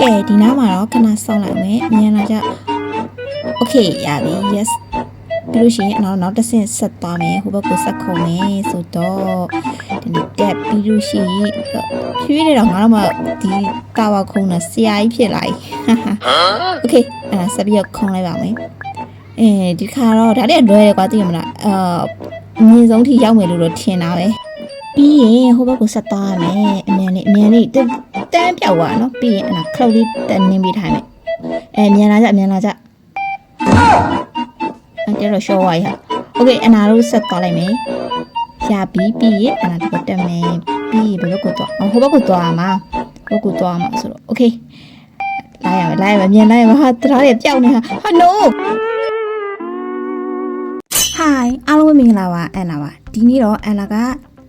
ကဲဒီနားမှာတော့ခဏစောင့်လိုက်မယ်မြန်လာကြ okay ရပြီ yes ပြီးလို့ရှိရင်နောက်နောက်တစ်ဆင့်ဆက်သွားမယ်ဟိုဘက်ကိုဆက်ခုံမယ်ဆိုတော့ဒီနေ့တက်ပြီးလို့ရှိရင်ဖြည်းဖြည်းတော့ငါတို့မှဒီတာဝါခုံတာဆရာကြီးဖြစ်လာပြီ okay အဲ့ဒါဆက်ပြီးတော့ခုံလိုက်ပါမယ်အဲဒီခါတော့ဒါတည်းလွယ်တယ်ကွာသိရမလားအာအမြင့်ဆုံးထိရောက်မယ်လို့တော့ထင်တာပဲပြီးရင်ဟိုဘက်ကိုဆက်သွားရမယ်အမြန်လေးအမြန်လေးတန်း တန်းပြောက်သွားနော်ပြီးရင်အဲ့ဒါခလုတ်လေးတန်းနင်းပေးထားမယ်အဲအမြန်လာကြအမြန်လာကြ အဲ့ဒါတော့ရှော့ဝိုင်းဟာโอเคအနာတို့ဆက်သွားလိုက်မယ်ရပြီပြီးရင်အနာဒီဘက်တက်မယ်ပြီးရင်ဘယ်ဘက်ကိုသွားအော်ဟိုဘက်ကိုသွားမှာဟိုဘက်ကိုသွားမှာဆိုတော့โอเคလိုက်ရမယ်လိုက်ရမယ်မြန်လိုက်ရမယ်ဟာတရားရပြောင်းနေဟာဟာ no hi အားလုံးပဲမင်္ဂလာပါအန်နာပါဒီနေ့တော့အန်နာက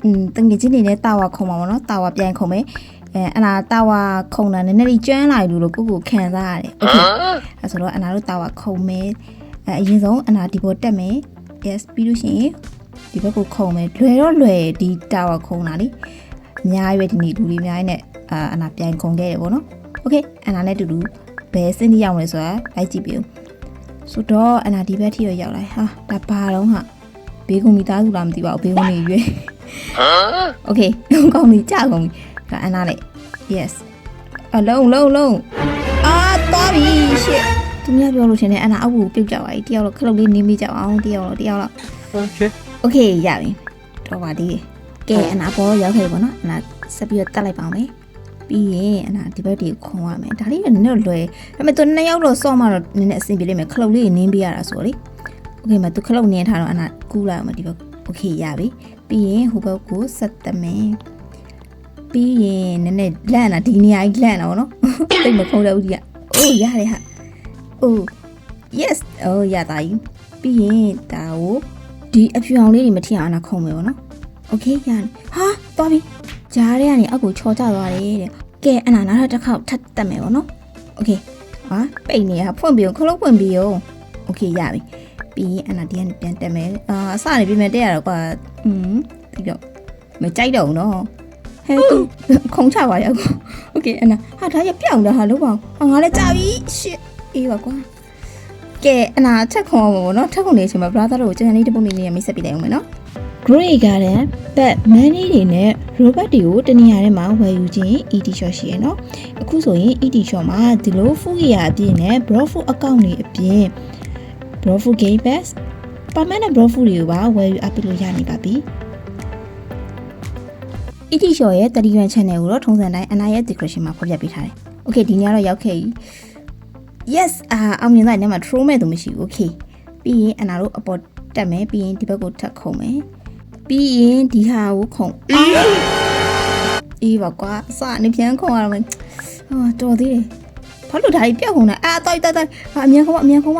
อืมတငယ်ချင်းနေနဲ့တာဝါခုံပါဗောနော်တာဝါပြန်ခုံမယ် အဲအနာတာဝါခုံတာနည်းနည်းလေးကျွမ်းလာပြီလို့ကိုကိုခံစားရတယ်โอเคအဲဆိုတော့အနာတို့တာဝါခုံမယ် အဲအရင်ဆုံးအနာဒီဘောတက်မယ် yes ပြီးလို့ရှိရင်ဒီဘက်ကိုခုံမယ်လွယ်တော့လွယ်ဒီတာဝါခုံတာလေအများကြီးပဲဒီနေ့လူတွေအများကြီးနဲ့အာအနာပြန်ခုံခဲ့တယ်ပေါ့နော်โอเคအနာနဲ့တူတူဘယ်စင်းထိရောက်မလဲဆိုတာလိုက်ကြည့်ပြဦးဆိုတော့အနာဒီဘက်ထိတော့ရောက်လာဟာဒါဘာတော့ဟာဘေးကုံမိသားစုလားမသိပါဘူးဘေးကုံနေရွေးโอเคကောင်းပြီကြာကုန်ပြီ ဒါအနာလေ yes အလုံးလုံးလုံးအာသွားပြီ shit သူများပြောလို့ရှင်တယ်အနာအောက်ကိုပြုတ်ကြပါပြီတယောက်တော့ခလုတ်လေးနင်းမိကြအောင်တယောက်တော့တယောက်တော့ Okay. โอเคရပြီတော့ပါသေးတယ်ကဲအနာပေါ်ရောက်ခဲ့ပြီပေါ့နော်အနာဆက်ပြီးတော့တက်လိုက်ပါမယ်ပြီးရင်အနာဒီဘက်ဒီခုံရမယ်ဒါလေးကနည်းနည်းလွယ်ဒါပေမဲ့သူနှစ်ယောက်တော့စော့မှတော့နည်းနည်းအဆင်ပြေလိမ့်မယ်ခလုတ်လေးနင်းပေးရတာဆိုလေโอเคမသူခလုတ်နင်းထားတော့အနာကူးလိုက်အောင်ဒီဘက်โอเคရပြီပြီးရင်ဟိုဘက်ကိုဆက်တက်မယ် ပြီးရင်နည်းနည်းလန့်တာဒီနေရာကြီးလန့်တာပေါ့နော်တိတ်မခုံးတော့ဘူးဒီကအိုးရတယ်ဟာအိုး yes အိုးရတာယူပြီးရင်ဒါကိုဒီအဖြူအောင်လေးတွေမထီအောင်အနာခုံမယ်ပေါ့နော် okay ရတယ်ဟာသွားပြီဂျားထဲကနေအောက်ကိုချော်ကျသွားတယ်တဲ့ကဲအနာနောက်တစ်ခါထပ်တက်မယ်ပေါ့နော် okay ဟာပိတ်နေရဖွင့်ပြီးခလုံးဖွင့်ပြီးရော okay ရပြီပြီးရင်အနာဒီကနေပြန်တက်မယ်အာအစနေပြင်မယ်တက်ရတော့ကွာอืมဒီတော့မကြိုက်တော့ဘူးနော် ဟဲ့သူခုံချပါရော okay အနာဟာဒါရပြောင်းတာဟာလို့ပါဟာငါလည်းကြာပြီ shit အေးပါကွာကဲအနာချက်ခုံအောင်ပေါ့နော်ထက်ခုံနေအချိန်မှာ brother တို့ကိုကျန်လေးတစ်ပုတ်လေးနဲ့မိတ်ဆက်ပြလိုက်အောင်မယ်နော် Grey Garden Pet Manny တွေနဲ့ Robert တွေကိုတနေရာထဲမှာဝယ်ယူခြင်း ET shop ရှိရယ်နော်အခုဆိုရင် ET shop မှာဒီလို food ရအပြင်နဲ့ bro food account တွေအပြင် bro food game pass ပါမန်နဲ့ bro food တွေကိုပါဝယ်ယူအပ်ပြီးလို့ရနေပါပြီ ET shop ရဲ့ Telegram channel ကိုတော့ထုံးစံတိုင်းအနာရဲ့ description မှာဖော်ပြပေးထားတယ် Okay ဒီနေ့ကတော့ရောက်ခဲ့ပြီ yes အာအောင်မြင်တဲ့နေရာမှာ throw မဲ့သူမရှိဘူး okay ပြီးရင်အနာတို့အပေါ်တက်မယ်ပြီးရင်ဒီဘက်ကိုထပ်ခုံမယ်ပြီးရင်ဒီဟာကိုခုံအာအေးပါကွာအစနေပြန်ခုံရတော့မယ်ဟာတော်သေးတယ်ဘာလို့ဒါကြီးပြောက်ခုံတာအာတော်တော်တော်ဟာအမြန်ခုံမအမြန်ခုံမ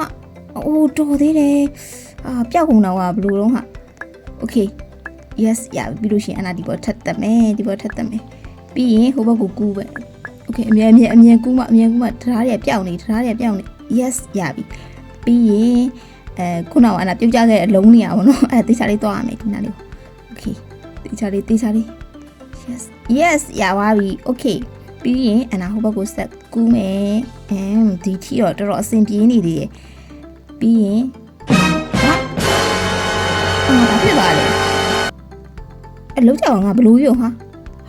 အိုးတော်သေးတယ်အာပြောက်ခုံတော့ကဘယ်လိုတော့ဟာ okay yes ရပြီပြီးလို့ရှိရင်အနာဒီပေါ်ထပ်တက်မယ်ဒီပေါ်ထပ်တက်မယ်ပြီးရင်ဟိုဘက်ကိုကူးပဲ okay အမြန်အမြန်အမြန်ကူးမအမြန်ကူးမတရားတွေပြောင်းနေတရားတွေပြောင်းနေ yes ရပြီပြီးရင်အဲခုနကအနာပြုတ်ကြခဲ့တဲ့အလုံးနေရပါတော့အဲတေချာလေးသွားရမယ်ဒီနားလေး okay တေချာလေးတေချာလေး yes yes ရပါပြီ okay ပြီးရင်အနာဟိုဘက်ကိုဆက်ကူးမယ်အမ်ဒီထီတော့တော်တော်အဆင်ပြေနေသေးတယ်ပြီးရင်ဟာအာဒါဖြစ်သွားတယ် အလုံးကြောင်ငါဘလူးရုံဟာ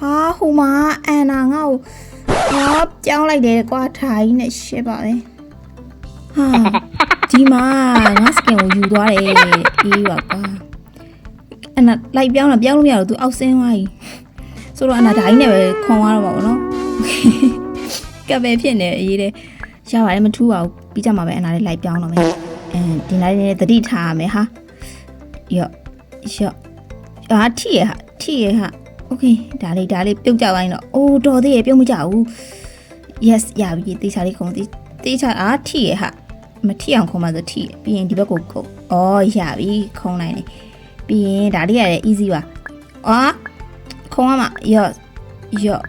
ဟာဟိုမှာအန်နာငါ့ကိုဟောကြောင်းလိုက်တယ်ကွာထိုင်နဲ့ရှစ်ပါပဲဟာဒီမှာငါစကင်ကိုယူသွားတယ်အေးပါကွာအနာလိုက်ပြောင်းတော့ပြောင်းလို့မရတော့သူအောက်ဆင်းသွားပြီဆိုတော့အနာဒိုင်းနဲ့ပဲခွန်သွားတော့ပါဘောနော်ကပ်ပဲဖြစ်နေအေးတယ်ရပါတယ်မထူးပါဘူးပြီးကြမှာပဲအနာလေးလိုက်ပြောင်းတော့မယ်အဲဒီနားလေးနဲ့သတိထားရမယ်ဟာယော့ယော့အာထိရဟာ ထိရဟာ โอเคဒါလေးဒါလေးပြုတ်ကြပိုင်းတော့အိုးတော်သေးရပြုတ်မကြဘူး yes ရပြီတေချာလေးခုံသေးတေချာအားထိရဟာမထိအောင်ခုံမှဆိုထိရပြီးရင်ဒီဘက်ကိုခုံဩရပြီခုံနိုင်တယ်ပြီးရင်ဒါလေးရတယ် easy ပါအာခုံရမှာရော့ရော့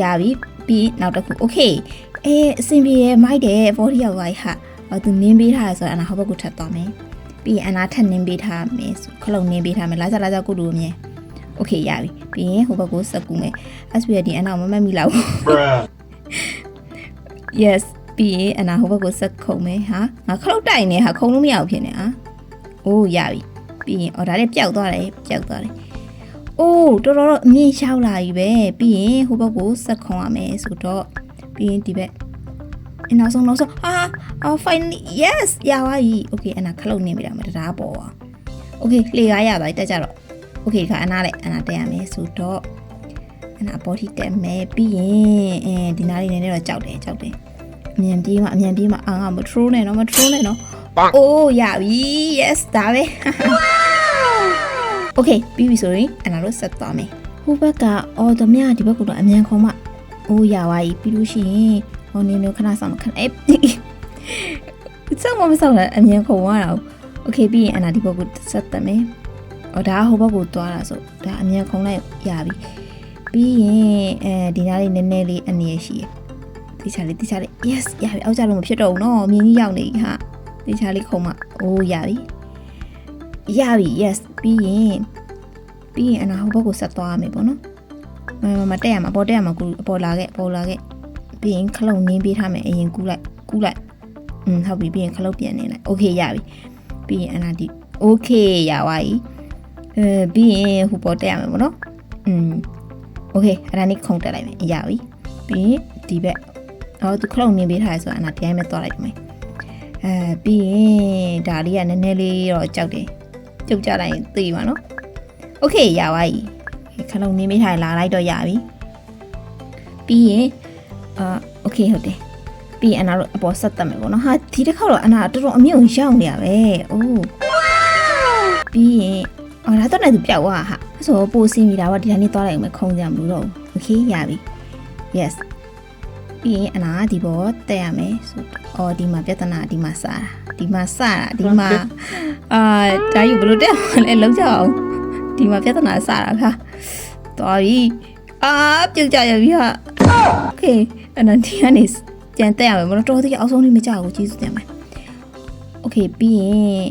ရပြီပြီးနောက်တစ်ခု okay အေးအဆင်ပြေရမိုက်တယ်40ရောက်သွားဟာအော်သူနင်းပေးထားရဆိုတော့အနာဟောဘက်ကိုထပ်သွားမယ်ပြီးရင်အနာထပ်နင်းပေးထားမယ်ဆိုခလုံးနင်းပေးထားမယ်လာကြလာကြကိုတူမြင် โอเคရပြီပြီးရင်ဟိုဘက်ကိုဆက်ကူမယ် SPD အနောက်မမတ်မိလောက် Bruh. yes ပြီးရင်အနာဟိုဘက်ကိုဆက်ခုံမယ်ဟာငါခလုတ်တိုက်နေဟာခုံလို့မရဘူးဖြစ်နေဟာအိုးရပြီပြီးရင်အော်ဒါလေးပျောက်သွားတယ်ပျောက်သွားတယ်အိုးတော်တော်တော့အမြင့်လျှောက်လာပြီပဲပြီးရင်ဟိုဘက်ကိုဆက်ခုံရမယ်ဆိုတော့ပြီးရင်ဒီဘက်အနောက်ဆုံးနောက်ဆုံးဟာအော် finally yes ရပါပြီ okay အနာခလုတ်နေပြီလားမတရားပေါ်ပါ okay လေကားရသွားပြီတက်ကြတော့ okay ခါအနာလည်းအနာတက်ရမယ်ဆိုတော့အနာပေါ်ထိတက်မယ်ပြီးရင်အဲဒီနားလေးနည်းနည်းတော့ကြောက်တယ်ကြောက်တယ်အမြန်ပြေးမှအမြန်ပြေးမှအာငါမထရိုးနဲ့နော်မထရိုးနဲ့နော်အိုးရပြီ yes ဒါပဲ okay ပြီးပြီဆိုရင်အနာတို့ဆက်သွားမယ်ဟိုဘက်ကအော်သမ ्या ဒီဘက်ကတော့အမြန်ခေါ်မှအိုးရပါပြီပြီးလို့ရှိရင်ဟိုနေနေခဏဆောင်ခဏအေးစောင့်မမဆောင်လားအမြန်ခေါ်သွားတာ okay ပြီးရင်အနာဒီဘက်ကိုဆက်သက်မယ် အော်ဒါဟိုဘက်ကိုသွားတာဆိုဒါအမြန်ခုံလိုက်ရပြီပြီးရင်အဲဒီနားလေးနည်းနည်းလေးအနေရရှိရတေချာလေးတေချာလေး yes ရပြီအောက်ကြလို့မဖြစ်တော့ဘူးနော်မြင်းကြီးရောက်နေပြီဟာတေချာလေးခုံမအိုးရပြီရပြီ yes ပြီးရင်ပြီးရင်အနာဟိုဘက်ကိုဆက်သွားရမယ်ပေါ့နော်မမမတက်ရမှာပေါ်တက်ရမှာကူအပေါ်လာခဲ့ပေါ်လာခဲ့ပြီးရင်ခလုံးနင်းပေးထားမယ်အရင်ကူးလိုက်ကူးလိုက်อืมဟုတ်ပြီပြီးရင်ခလုံးပြန်နေလိုက် okay ရပြီပြီးရင်အနာဒီ okay ရပါပြီ အဲပြီးရင်ဟိုပေါ်တက်ရမယ်ပေါ့နော်อืม okay အဲ့ဒါနေခုံတက်လိုက်မယ်ရပြီပြီးရင်ဒီဘက် အော်သူခလုံးနေပေးထားရဆိုတော့အနာတိုင်းမဲ့သွားလိုက်မယ်အဲပြီးရင်ဒါလေးကနည်းနည်းလေးတော့ကြောက်တယ်ကြုတ်ကြလိုက်ရင်သိပါနော်โอเคရပါပြီခလုံးနေပေးထားရလာလိုက်တော့ရပြီပြီးရင်အာโอเคဟုတ်တယ်ပြီးရင်အနာတို့အပေါ်ဆက်တက်မယ်ပေါ့နော်ဟာဒီတစ်ခါတော့အနာတော်တော်အမြင့်ကိုရောက်နေရပဲအိုးပြီးရင် အော်ဒါတော့လည်းသူပြောက်သွားဟာအဲ့ဆိုပိုစင်းမိတာပေါ့ဒီတိုင်းလေးသွားလိုက်အောင်မယ်ခုံကြမလို့တော့โอเคရပြီ yes ပြီးရင်အနာဒီဘောတက်ရမယ်ဆိုအော်ဒီမှာပြဿနာဒီမှာစတာဒီမှာစတာဒီမှာအာဒါယူဘယ်လိုတက်မလဲလုံးကြအောင်ဒီမှာပြဿနာစတာခါတော်ပြီအာပြုတ်ကြရပြီဟာโอเคအနာဒီကနေကြံတက်ရမယ်မလို့တော်သေးအောင်ဆုံးလေးမကြဘူးကျေးဇူးတင်ပါတယ်โอเคပြီးရင်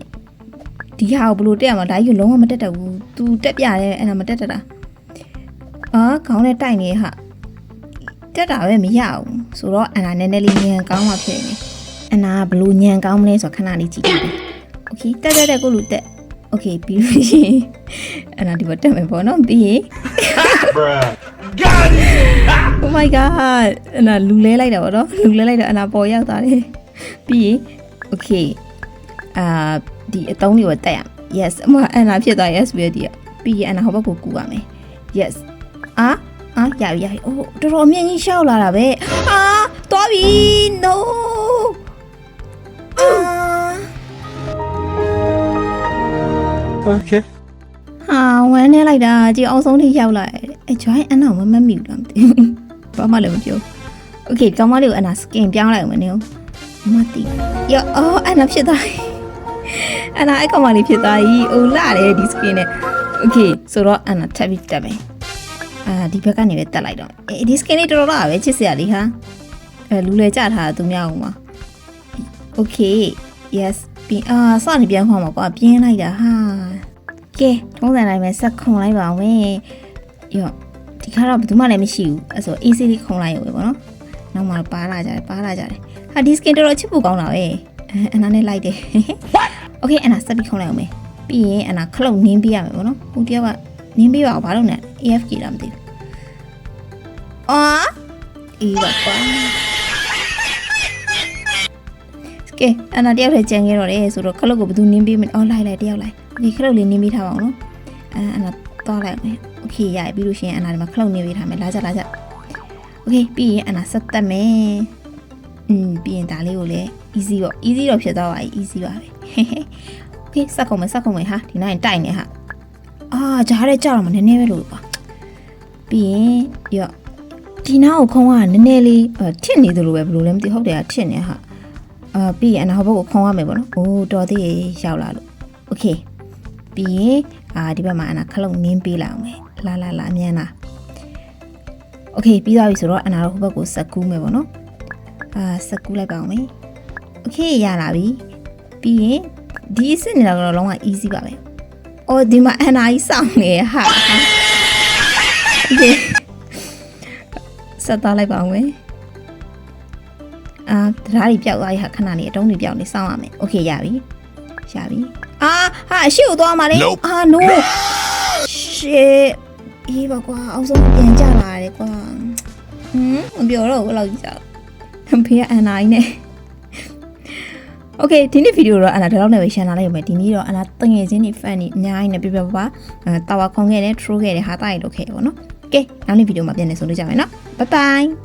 ဒီဟာကိုဘလို့တက်ရမှာဒါကြီးကိုလုံးဝမတက်တော့ဘူး။ तू တက်ပြတယ်အဲ့ဒါမတက်တတာ။အာခေါင်းနဲ့တိုက်နေဟာတက်တာပဲမရဘူး။ဆိုတော့အန်နာနည်းနည်းလေးညံကောင်းမှဖြစ်နေ။အန်နာကဘလို့ညံကောင်းမလဲဆိုခဏလေးကြည့်တယ်။ Okay တက်တက်တက်ကိုလူတက်။ Okay ပြီးပြီ။အန်နာဒီဘက်တက်မယ်ပေါ့နော်။ပြီးရင် God Oh my god အနာလူလဲလိုက်တာပေါ့နော်လူလဲလိုက်တော့အနာပေါ်ရောက်သွားတယ်ပြီးရင် okay အာ ဒီအတုံးလေးကိုတက်ရမယ် yes အမအနာဖြစ်သွား yes ပြီးတော့ဒီကပြီးရင်အနာဟောဘက်ကိုကူရမယ် yes အာအာရပြီရပြီအိုးတော်တော်အမြင့်ကြီးရှောက်လာတာပဲအာသွားပြီ no အာ Okay. ဟာဝမ်းနေလိုက်တာကြည်အောင်ဆုံးထိရောက်လာတယ်အဲ join အနောက်မမမိဘူးလားမသိဘူးဘာမှလည်းမပြော okay ကောင်းမလေးကိုအနာ skin ပြောင်းလိုက်မယ်နေမသိရောအော်အနာဖြစ်သွားပြီ အနာအကောင်မလေးဖြစ်သွားပြီအိုလာတယ်ဒီ skin နဲ့ okay ဆိုတော့အနာထပ်ပြီးတက်မယ်အာဒီဘက်ကနေပဲတက်လိုက်တော့အေးဒီ skin လေးတော်တော်လာပဲချစ်စရာလေးဟာအဲလူလေကြထားတာသူများအောင်ပါ okay yes ပြီးအာစနေပြန်ခေါ်မှာကွာပြင်းလိုက်တာဟာကဲထုံးစံတိုင်းပဲဆက်ခုံလိုက်ပါအောင်ဝင်ရောဒီခါတော့ဘယ်သူမှလည်းမရှိဘူးအဲဆို easy လေးခုံလိုက်ရုံပဲပေါ့နော်နောက်မှတော့ပါလာကြတယ်ပါလာကြတယ်ဟာဒီ skin တော်တော်ချစ်ဖို့ကောင်းတာပဲအဲအနာနဲ့လိုက်တယ် okay အနာဆက်ပြီးခုံလိုက်အောင်မယ်ပြီးရင်အနာခလုတ်နင်းပေးရမယ်ပေါ့နော်ဟိုတယောက်ကနင်းပေးပါအောင်ဘာလို့လဲ AFK လားမသိဘူးအော်အေးပါကွာ ကဲအနာတယောက်ထဲကြံခဲ့တော့တယ်ဆိုတော့ခလုတ်ကိုဘယ်သူနင်းပေးမလဲအော်လိုက်လိုက်တယောက်လိုက်โอเคခလုတ်လေးနင်းပေးထားပါအောင်နော်အဲအနာသွားလိုက်မယ်โอเคရပြီပြီးလို့ရှိရင်အနာဒီမှာခလုတ်နင်းပေးထားမယ်လာကြလာကြโอเคပြီးရင်အနာဆက်သက်မယ်อืมပြီးရင်ဒါလေးကိုလည်း easy ပေါ့ easy တော့ဖြစ်သွားပါပြီ easy ပါပဲ โอเคစက်ကုန်မယ်စက်ကုန်မယ်ဟာဒီနိုင်တိုက်နေဟာအာကြားရဲကြောက်တော့မနည်းနည်းပဲလို့ပါပြီးရင်ရောဒီနားကိုခုံးကနည်းနည်းလေးထစ်နေသလိုပဲဘယ်လိုလဲမသိဟုတ်တယ်ကထစ်နေဟာ အာပြီးရင်အနာဘက်ကိုခုံရမယ်ပေါ့နော်။အိုးတော်သေးရေရောက်လာလို့။ Okay ။ပြီးရင်အာဒီဘက်မှာအနာခလုတ်နင်းပေးလိုက်အောင်မယ်။လာလာလာအမြန်လာ။ Okay ပြီးသွားပြီဆိုတော့အနာတော့ဟိုဘက်ကိုဆက်ကူးမယ်ပေါ့နော်။အာဆက်ကူးလိုက်ပါအောင်မယ်။ Okay ရလာပြီ။ ပြီးရင်ဒီအစ်စ်နေတာကတော့လုံးဝ easy ပါပဲ။အော်ဒီမှာအန်နာကြီးစောင့်နေဟာ။ဆက်သွားလိုက်ပါအောင်မယ်။အာတရားတွေပျောက်သွားရဟာခဏလေးအတုံးတွေပျောက်နေစောင့်ရမယ်။ Okay ရပြီ။ရပြီ။အာဟာရှေ့ကိုသွားမှာလေ။အာ no ။ရှေ့အေးပါကွာအောင်ဆုံးပြန်ကြလာရတယ်ကွာ။ဟမ်မပြောတော့ဘူးလောက်ကြ။ဖေကအန်နာကြီးနဲ့ โอเคဒီနေ့ဗီဒီယိုတော့အနာဒီလောက်နဲ့ပဲရှင်းလာလိုက်ရမယ်ဒီနေ့တော့အနာတငယ်ချင်းတွေ fan တွေအများကြီးနဲ့ပြပြပါပါအဲတာဝါခွန်ခဲ့တယ် true ခဲ့တယ်ဟာတာရီလုပ်ခဲ့တယ်ပေါ့နော်โอเคနောက်နေ့ဗီဒီယိုမှာပြန်နေဆုံလို့ကြမယ်နော် bye bye